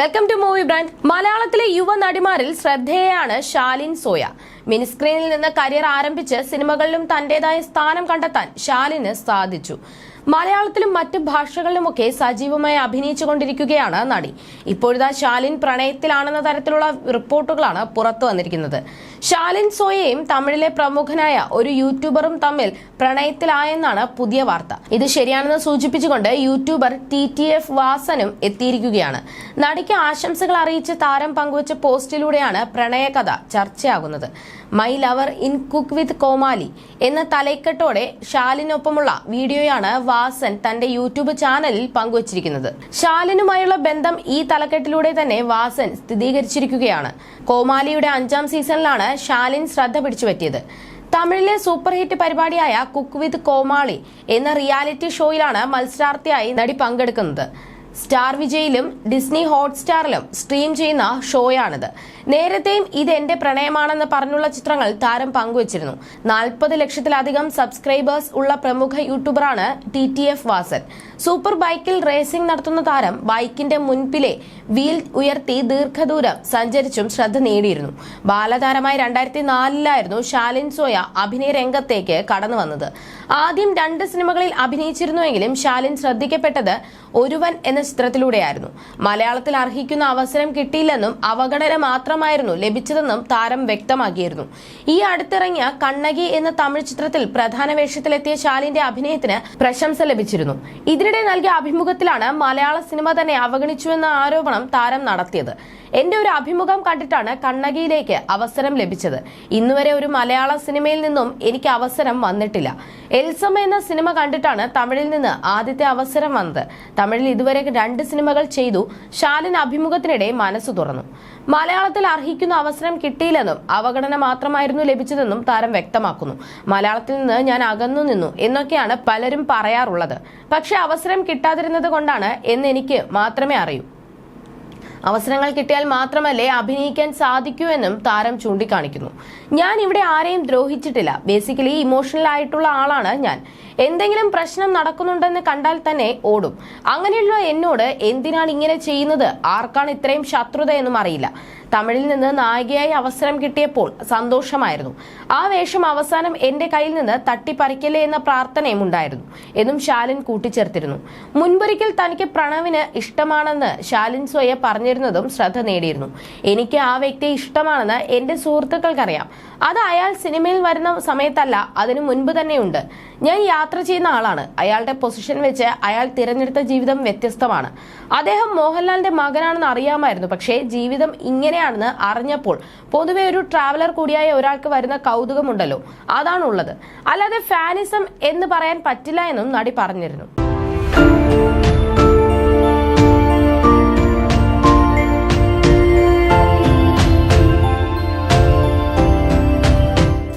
Welcome to movie brand മലയാളത്തിലെ യുവ നടിമാരിൽ ശ്രദ്ധേയാണ് Shaalin soya. മിനിസ്ക്രീനിൽ നിന്ന് കരിയർ ആരംഭിച്ച് സിനിമകളിലും തന്റേതായ സ്ഥാനം കണ്ടെത്താൻ ഷാലിന് സാധിച്ചു. മലയാളത്തിലും മറ്റ് ഭാഷകളിലുമൊക്കെ സജീവമായി അഭിനയിച്ചുകൊണ്ടിരിക്കുകയാണ് നടി. ഇപ്പോഴത്തെ ശാലിൻ പ്രണയത്തിലാണെന്ന തരത്തിലുള്ള റിപ്പോർട്ടുകളാണ് പുറത്തു വന്നിരിക്കുന്നത്. ശാലിൻ സോയയും തമിഴിലെ പ്രമുഖനായ ഒരു യൂട്യൂബറും തമ്മിൽ പ്രണയത്തിലായെന്നാണ് പുതിയ വാർത്ത. ഇത് ശരിയാണെന്ന് സൂചിപ്പിച്ചുകൊണ്ട് യൂട്യൂബർ ടി ടി എഫ് വാസനും എത്തിയിരിക്കുകയാണ്. നടിക്ക് ആശംസകൾ അറിയിച്ച് താരം പങ്കുവച്ച പോസ്റ്റിലൂടെയാണ് പ്രണയകഥ ചർച്ചയാകുന്നത്. My lover in cook with Comali എന്ന തലക്കെട്ടോടെ ശാലിനൊപ്പമുള്ള വീഡിയോയാണ് വാസൻ തന്റെ യൂട്യൂബ് ചാനലിൽ പങ്കുവച്ചിരിക്കുന്നത്. ശാലിനുമായുള്ള ബന്ധം ഈ തലക്കെട്ടിലൂടെ തന്നെ വാസൻ സ്ഥിരീകരിച്ചിരിക്കുകയാണ്. കോമാലിയുടെ അഞ്ചാം സീസണിലാണ് ശാലിൻ ശ്രദ്ധ പിടിച്ചുപറ്റിയത്. തമിഴിലെ സൂപ്പർ ഹിറ്റ് പരിപാടിയായ കുക്ക് വിത്ത് കോമാളി എന്ന റിയാലിറ്റി ഷോയിലാണ് മത്സരാർത്ഥിയായി നടി പങ്കെടുക്കുന്നത്. സ്റ്റാർ വിജയിലും ഡിസ്നി ഹോട്ട്സ്റ്റാറിലും സ്ട്രീം ചെയ്യുന്ന ഷോയാണിത്. നേരത്തെയും ഇത് എന്റെ പ്രണയമാണെന്ന് പറഞ്ഞുള്ള ചിത്രങ്ങൾ താരം പങ്കുവച്ചിരുന്നു. നാൽപ്പത് ലക്ഷത്തിലധികം സബ്സ്ക്രൈബേഴ്സ് ഉള്ള പ്രമുഖ യൂട്യൂബറാണ് T T F Vasan. Super ബൈക്കിൽ റേസിംഗ് നടത്തുന്ന താരം ബൈക്കിന്റെ മുൻപിലെ വീൽ ഉയർത്തി ദീർഘദൂരം സഞ്ചരിച്ചും ശ്രദ്ധ നേടിയിരുന്നു. ബാലതാരമായി രണ്ടായിരത്തി നാലിലായിരുന്നു ഷാലിൻ സോയ അഭിനയ രംഗത്തേക്ക് കടന്നു വന്നത്. ആദ്യം രണ്ട് സിനിമകളിൽ അഭിനയിച്ചിരുന്നുവെങ്കിലും ഷാലിൻ ശ്രദ്ധിക്കപ്പെട്ടത് ഒരുവൻ എന്ന ചിത്രത്തിലൂടെയായിരുന്നു. മലയാളത്തിൽ അർഹിക്കുന്ന അവസരം കിട്ടിയില്ലെന്നും അവഗണന മാത്രമായിരുന്നു ലഭിച്ചതെന്നും താരം വ്യക്തമാക്കിയിരുന്നു. ഈ അടുത്തിറങ്ങിയ കണ്ണകി എന്ന തമിഴ് ചിത്രത്തിൽ പ്രധാന വേഷത്തിലെത്തിയ ശാലിന്റെ അഭിനയത്തിന് പ്രശംസ ലഭിച്ചിരുന്നു. ഇതിനിടെ നൽകിയ അഭിമുഖത്തിലാണ് മലയാള സിനിമ തന്നെ അവഗണിച്ചുവെന്ന ആരോപണം താരം നടത്തിയത്. എന്റെ ഒരു അഭിമുഖം കണ്ടിട്ടാണ് കണ്ണകിയിലേക്ക് അവസരം ലഭിച്ചത്. ഇന്നുവരെ ഒരു മലയാള സിനിമയിൽ നിന്നും എനിക്ക് അവസരം വന്നിട്ടില്ല. എൽസമ്മ എന്ന സിനിമ കണ്ടിട്ടാണ് തമിഴിൽ നിന്ന് ആദ്യത്തെ അവസരം വന്നത്. തമിഴിൽ ഇതുവരെ രണ്ട് സിനിമകൾ ചെയ്തു. ശാലിൻ അഭിമുഖത്തിനിടെ മനസ്സ് തുറന്നു. മലയാളത്തിൽ അർഹിക്കുന്ന അവസരം കിട്ടിയില്ലെന്നും അവഗണന മാത്രമായിരുന്നു ലഭിച്ചതെന്നും താരം വ്യക്തമാക്കുന്നു. മലയാളത്തിൽ നിന്ന് ഞാൻ അകന്നു നിന്നു എന്നൊക്കെയാണ് പലരും പറയാറുള്ളത്. പക്ഷെ അവസരം കിട്ടാതിരുന്നത് കൊണ്ടാണ് എന്ന് എനിക്ക് മാത്രമേ അറിയൂ. അവസരങ്ങൾ കിട്ടിയാൽ മാത്രമല്ലേ അഭിനയിക്കാൻ സാധിക്കൂ എന്നും താരം ചൂണ്ടിക്കാണിക്കുന്നു. ഞാൻ ഇവിടെ ആരെയും ദ്രോഹിച്ചിട്ടില്ല. ബേസിക്കലി ഇമോഷണൽ ആയിട്ടുള്ള ആളാണ് ഞാൻ. എന്തെങ്കിലും പ്രശ്നം നടക്കുന്നുണ്ടെന്ന് കണ്ടാൽ തന്നെ ഓടും. അങ്ങനെയുള്ള എന്നോട് എന്തിനാണ് ഇങ്ങനെ ചെയ്യുന്നത്? ആർക്കാണ് ഇത്രയും ശത്രുത എന്നും അറിയില്ല. തമിഴിൽ നിന്ന് നായികയായി അവസരം കിട്ടിയപ്പോൾ സന്തോഷമായിരുന്നു. ആ വേഷം അവസാനം എന്റെ കയ്യിൽ നിന്ന് തട്ടിപ്പറിക്കല്ലേ എന്ന പ്രാർത്ഥനയും ഉണ്ടായിരുന്നു. എന്നും ശാലിൻ കൂട്ടിച്ചേർത്തിരുന്നു. മുൻപൊരിക്കൽ തനിക്ക് പ്രണവിന് ഇഷ്ടമാണെന്ന് ശാലിൻ സ്വയെ പറഞ്ഞിരുന്നതും ശ്രദ്ധ നേടിയിരുന്നു. എനിക്ക് ആ വ്യക്തിയെ ഇഷ്ടമാണെന്ന് എന്റെ സുഹൃത്തുക്കൾക്കറിയാം. അത് അയാൾ സിനിമയിൽ വരുന്ന സമയത്തല്ല അതിനു മുൻപ് തന്നെയുണ്ട്. ഞാൻ യാത്ര ചെയ്യുന്ന ആളാണ്. അയാളുടെ പൊസിഷൻ വെച്ച് അയാൾ തിരഞ്ഞെടുത്ത ജീവിതം വ്യത്യസ്തമാണ്. അദ്ദേഹം മോഹൻലാലിന്റെ മകനാണെന്ന് അറിയാമായിരുന്നു പക്ഷേ ജീവിതം ഇങ്ങനെയാണെന്ന് അറിഞ്ഞപ്പോൾ പൊതുവെ ഒരു ട്രാവലർ കൂടിയായ ഒരാൾക്ക് വരുന്ന കൗതുകമുണ്ടല്ലോ. അതാണുള്ളത്. അല്ലാതെ ഫാനിസം എന്ന് പറയാൻ പറ്റില്ല എന്നും നടി പറഞ്ഞിരുന്നു.